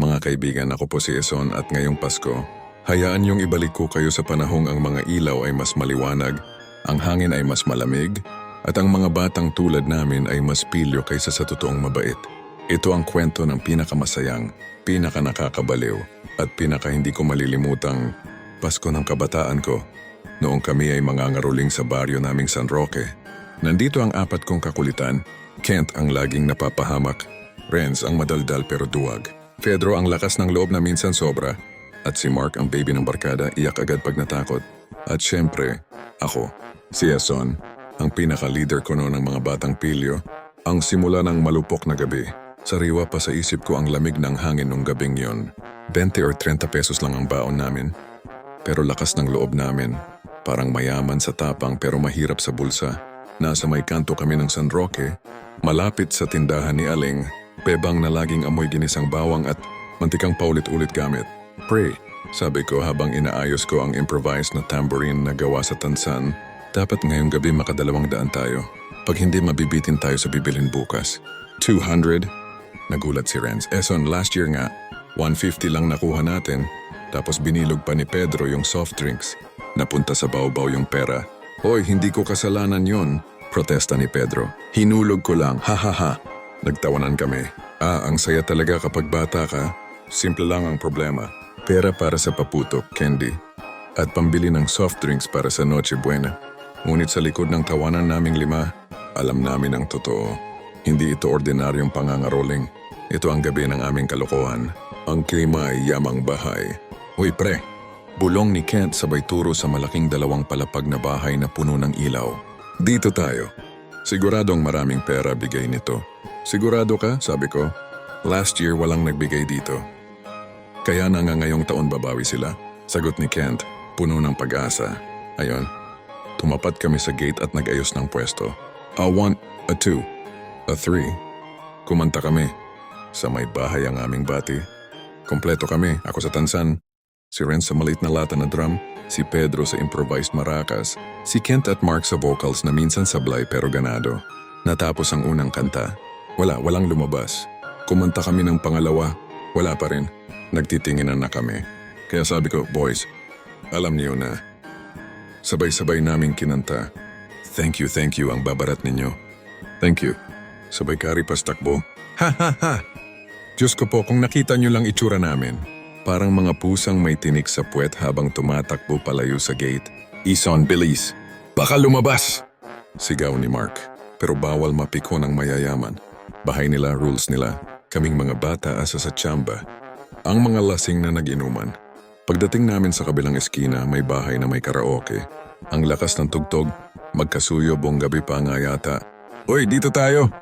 Mga kaibigan, ako po si Eson at ngayong Pasko, hayaan yung ibalik ko kayo sa panahong ang mga ilaw ay mas maliwanag, ang hangin ay mas malamig, at ang mga batang tulad namin ay mas pilyo kaysa sa totoong mabait. Ito ang kwento ng pinakamasayang, pinaka nakakabaliw, at pinaka hindi ko malilimutang Pasko ng kabataan ko. Noong kami ay mangangaruling sa baryo naming San Roque. Nandito ang apat kong kakulitan. Kent ang laging napapahamak. Renz ang madaldal pero duwag. Pedro ang lakas ng loob na minsan sobra. At si Mark ang baby ng barkada iyak agad pag natakot. At syempre, ako, si Eson, ang pinaka-leader ko noon ng mga batang pilyo, ang simula ng malupok na gabi. Sariwa pa sa isip ko ang lamig ng hangin nung gabing yon. 20 or 30 pesos lang ang baon namin. Pero lakas ng loob namin. Parang mayaman sa tapang pero mahirap sa bulsa. Nasa may kanto kami ng San Roque, malapit sa tindahan ni Aling, bebang na laging amoy ginisang bawang at mantikang paulit-ulit gamit. Pre, sabi ko habang inaayos ko ang improvised na tambourine na gawa sa tansan, dapat ngayong gabi makadalawang daan tayo. Pag hindi mabibitin tayo sa bibilin bukas. 200? Nagulat si Renz. Eson, last year nga, 150 lang nakuha natin. Tapos binilog pa ni Pedro yung soft drinks. Napunta sa bawbaw yung pera. Hoy, hindi ko kasalanan yon. Protesta ni Pedro. Hinulog ko lang, ha ha ha. Nagtawanan kami. Ah, ang saya talaga kapag bata ka. Simple lang ang problema. Pera para sa paputok, candy. At pambili ng soft drinks para sa Noche Buena. Ngunit sa likod ng tawanan naming lima, alam namin ang totoo. Hindi ito ordinaryong pangangaroling. Ito ang gabi ng aming kalokohan. Ang klima ay yamang bahay. Uy pre, bulong ni Kent sabay turo sa malaking dalawang palapag na bahay na puno ng ilaw. Dito tayo. Siguradong maraming pera bigay nito. Sigurado ka? Sabi ko. Last year walang nagbigay dito. Kaya na nga ngayong taon babawi sila. Sagot ni Kent, puno ng pag-asa. Ayon, tumapat kami sa gate at nag-ayos ng pwesto. A one, a two, a three. Kumanta kami. Sa may bahay ang aming bati. Kompleto kami, ako sa tansan. Si Ren sa maliit na lata na drum, si Pedro sa improvised maracas, si Kent at Mark sa vocals na minsan sablay pero ganado. Natapos ang unang kanta. Wala, walang lumabas. Kumanta kami ng pangalawa, wala pa rin. Nagtitinginan na kami. Kaya sabi ko, boys, alam niyo na. Sabay-sabay naming kinanta. Thank you, thank you ang babarat ninyo. Thank you. Sabay kari pas takbo. Ha ha ha! Diyos ko po, kung nakita niyo lang itsura namin. Parang mga pusang may tinik sa puwet habang tumatakbo palayo sa gate. Ison, bilis! Baka lumabas! Sigaw ni Mark. Pero bawal mapiko ng mayayaman. Bahay nila, rules nila. Kaming mga bata asa sa tsamba. Ang mga lasing na nag-inuman. Pagdating namin sa kabilang eskina, may bahay na may karaoke. Ang lakas ng tugtog, magkasuyo buong gabi pa nga yata. Uy, dito tayo!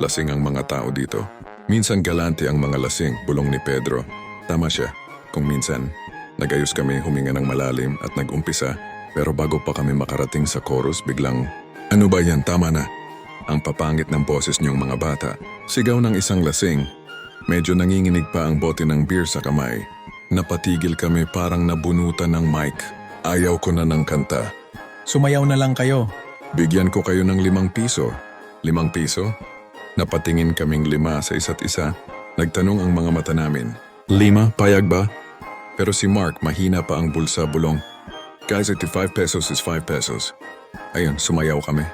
Lasing ang mga tao dito. Minsan galante ang mga lasing, bulong ni Pedro. Tama siya. Kung minsan, nagayos kami huminga ng malalim at nag-umpisa. Pero bago pa kami makarating sa chorus, biglang, Ano ba yan? Tama na. Ang papangit ng boses niyong mga bata. Sigaw ng isang lasing. Medyo nanginginig pa ang bote ng beer sa kamay. Napatigil kami parang nabunutan ng mic. Ayaw ko na ng kanta. Sumayaw na lang kayo. Bigyan ko kayo ng limang piso. Limang piso? Napatingin kaming lima sa isa't isa. Nagtanong ang mga mata namin. Lima? Payag ba? Pero si Mark mahina pa ang bulsa bulong. Guys, 85 pesos is 5 pesos. Ayun, sumayaw kami.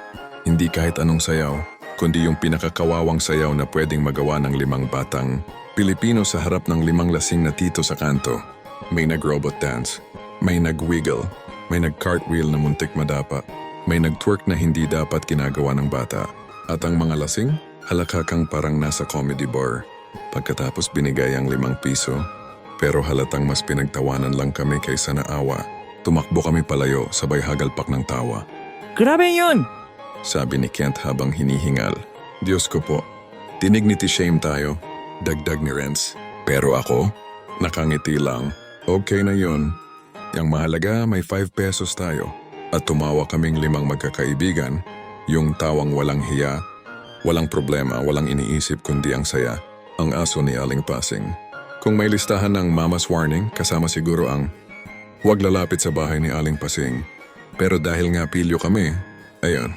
Hindi kahit anong sayaw, kundi yung pinakakawawang sayaw na pwedeng magawa ng limang batang Pilipino sa harap ng limang lasing na tito sa kanto. May nag-robot dance, may nag-wiggle, may nag-cartwheel na muntik madapa, may nag-twerk na hindi dapat ginagawa ng bata. At ang mga lasing, halakakang parang nasa comedy bar. Pagkatapos binigay ang limang piso, pero halatang mas pinagtawanan lang kami kaysa naawa. Tumakbo kami palayo, sabay hagalpak ng tawa. Grabe yun! Sabi ni Kent habang hinihingal. Diyos ko po, dignity shame tayo. Dagdag ni Renz. Pero ako, nakangiti lang. Okay na yun. Yang mahalaga may 5 pesos tayo. At tumawa kaming limang magkakaibigan. Yung tawang walang hiya, walang problema, walang iniisip kundi ang saya. Ang aso ni Aling Pasing. Kung may listahan ng Mama's Warning, kasama siguro ang Huwag lalapit sa bahay ni Aling Pasing. Pero dahil nga pilyo kami, ayun,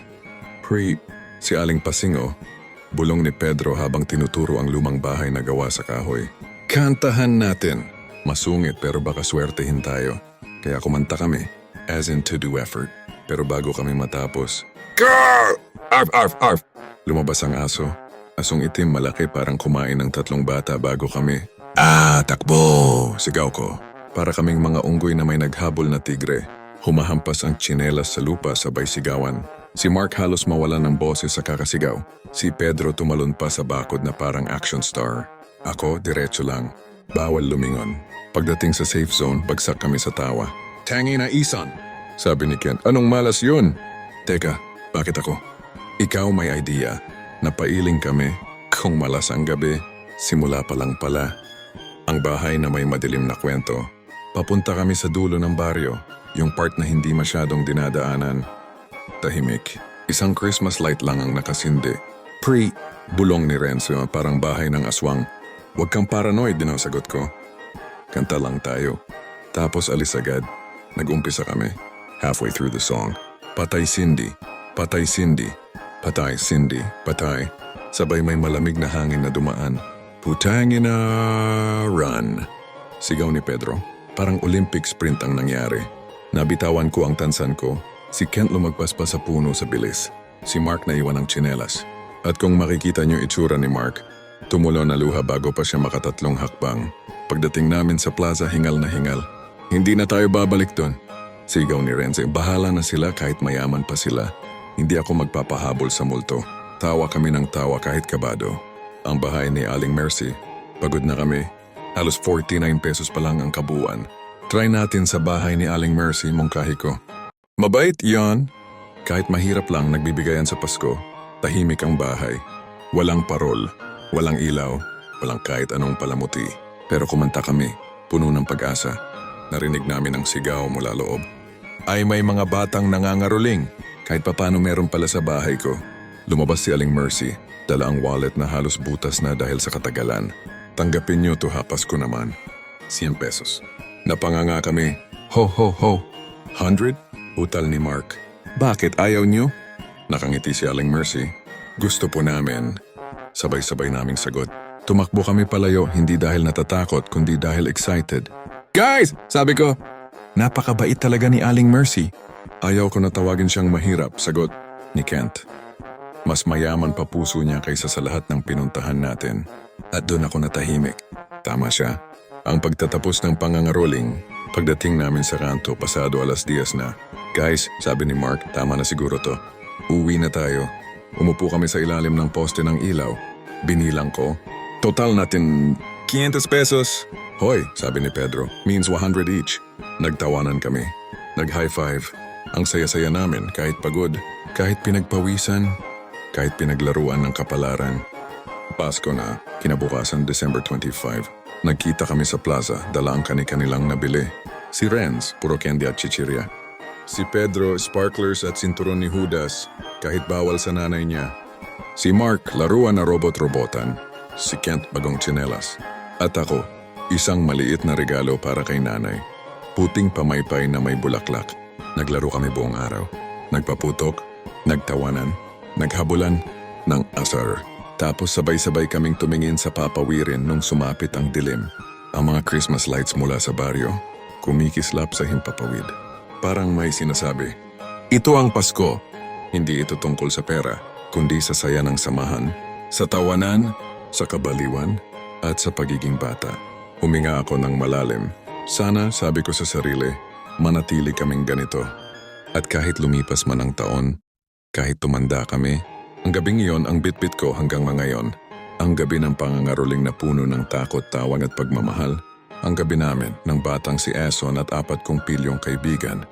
Pre, si Aling Pasingo, bulong ni Pedro habang tinuturo ang lumang bahay na gawa sa kahoy. Kantahan natin. Masungit pero baka swertehin tayo. Kaya kumanta kami, as in to do effort. Pero bago kami matapos, Grrr! Arf, arf, arf! Lumabas ang aso. Asong itim malaki parang kumain ng tatlong bata bago kami. Ah, takbo! Sigaw ko. Para kaming mga unggoy na may naghabol na tigre. Humahampas ang tsinelas sa lupa sabay sigawan. Si Mark halos mawala ng boses sa kakasigaw. Si Pedro tumalon pa sa bakod na parang action star. Ako, diretso lang. Bawal lumingon. Pagdating sa safe zone, bagsak kami sa tawa. Tangi na isan! Sabi ni Kent, anong malas yun? Teka, bakit ako? Ikaw may idea. Napailing kami. Kung malas ang gabi, simula pa lang pala. Ang bahay na may madilim na kwento. Papunta kami sa dulo ng baryo, yung part na hindi masyadong dinadaanan. Tahimik. Isang Christmas light lang ang nakasindi. Pre, bulong ni Renzo parang bahay ng aswang. Huwag kang paranoid din ang sagot ko. Kanta lang tayo. Tapos alis agad. Nag-umpisa kami. Halfway through the song. Patay Cindy. Patay Cindy. Patay Cindy. Patay. Sabay may malamig na hangin na dumaan. Putangin na run. Sigaw ni Pedro. Parang Olympic sprint ang nangyari. Nabitawan ko ang tansan ko. Si Kent lumagpas pa sa puno sa bilis. Si Mark naiwan ng tsinelas. At kung makikita niyo itsura ni Mark, tumulo na luha bago pa siya makatatlong hakbang. Pagdating namin sa plaza, hingal na hingal. Hindi na tayo babalik doon. Sigaw ni Renze, bahala na sila kahit mayaman pa sila. Hindi ako magpapahabol sa multo. Tawa kami ng tawa kahit kabado. Ang bahay ni Aling Mercy, pagod na kami. Halos 49 pesos pa lang ang kabuuan. Try natin sa bahay ni Aling Mercy, mungkahi ko. Mabait yon. Kahit mahirap lang nagbibigayan sa Pasko, tahimik ang bahay. Walang parol, walang ilaw, walang kahit anong palamuti. Pero kumanta kami, puno ng pag-asa. Narinig namin ang sigaw mula loob. Ay may mga batang nangangaruling. Kahit papano meron pala sa bahay ko. Lumabas si Aling Mercy, dala ang wallet na halos butas na dahil sa katagalan. Tanggapin niyo to hapas ko naman. 100 pesos. Napanganga kami. Ho ho ho. 100? Utal ni Mark. Bakit ayaw niyo? Nakangiti si Aling Mercy. Gusto po namin. Sabay-sabay naming sagot. Tumakbo kami palayo hindi dahil natatakot kundi dahil excited. Guys! Sabi ko. Napakabait talaga ni Aling Mercy. Ayaw ko na tawagin siyang mahirap, sagot ni Kent. Mas mayaman pa puso niya kaysa sa lahat ng pinuntahan natin. At doon ako natahimik. Tama siya. Ang pagtatapos ng pangangaroling, pagdating namin sa kanto pasado alas dias na. Guys, sabi ni Mark, tama na siguro to. Uwi na tayo. Umupo kami sa ilalim ng poste ng ilaw. Binilang ko. Total natin 500 pesos. Hoy, sabi ni Pedro, means 100 each. Nagtawanan kami. Nag-high five. Ang saya-saya namin kahit pagod, kahit pinagpawisan, kahit pinaglaruan ng kapalaran. Pasko na, kinabukasan December 25. Nagkita kami sa plaza, dala ang kani-kanilang nabili. Si Renz, puro candy at chichirya. Si Pedro, sparklers at sinturon ni Judas, kahit bawal sa nanay niya. Si Mark, laruan na robot-robotan. Si Kent, bagong tsinelas. At ako, isang maliit na regalo para kay nanay. Puting pamaypay na may bulaklak. Naglaro kami buong araw. Nagpaputok, nagtawanan, naghabulan ng asar. Tapos sabay-sabay kaming tumingin sa papawirin nung sumapit ang dilim. Ang mga Christmas lights mula sa baryo, kumikislap sa himpapawid. Parang may sinasabi, Ito ang Pasko. Hindi ito tungkol sa pera, kundi sa saya ng samahan, sa tawanan, sa kabaliwan, at sa pagiging bata. Huminga ako ng malalim. Sana, sabi ko sa sarili, manatili kaming ganito. At kahit lumipas man ang taon, kahit tumanda kami, ang gabing iyon ang bitbit ko hanggang ngayon. Ang gabi ng pangangaroling na puno ng takot, tawang at pagmamahal. Ang gabi namin ng batang si Eson at apat kong pilyong kaibigan